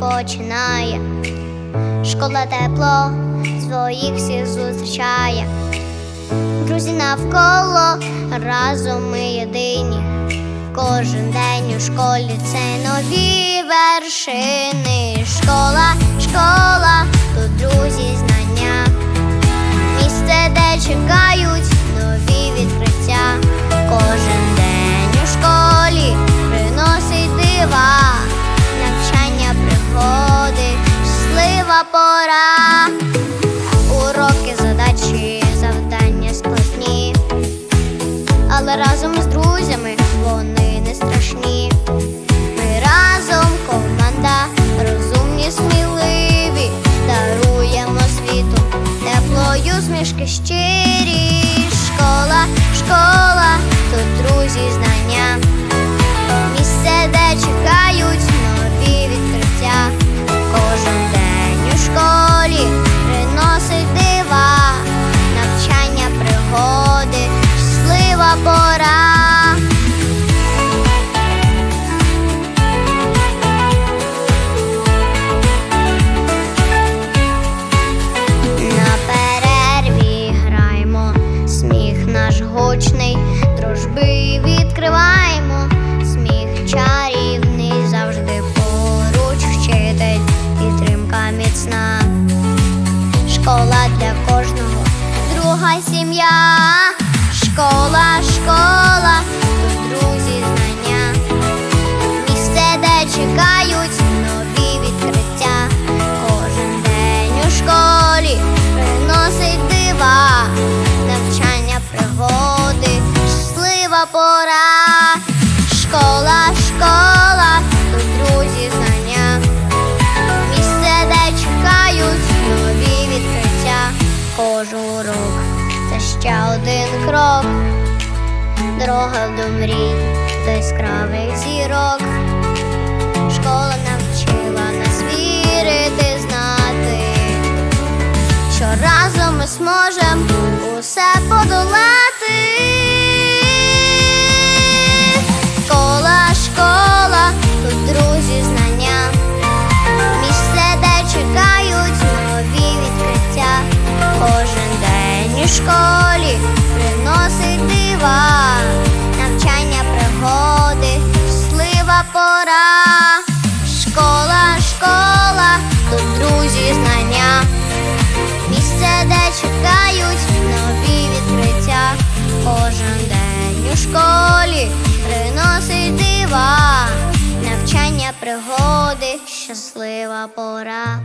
починає. Школа тепло своїх всіх зустрічає. Друзі навколо разом ми єдині. Кожен день у школі це нові вершини. Школа, теплою змішки щирі. Школа, школа, тут друзі знання. Кожен це ще один крок. Дорога до мрій, до яскравих зірок. Школа навчила нас вірити, знати, що разом ми зможемо усе подолати. Школі приносить дива, навчання, пригоди, щаслива пора. Школа, школа, тут друзі знання. Місце, де чекають нові відкриття. Кожен день у школі приносить дива, навчання, пригоди, щаслива пора.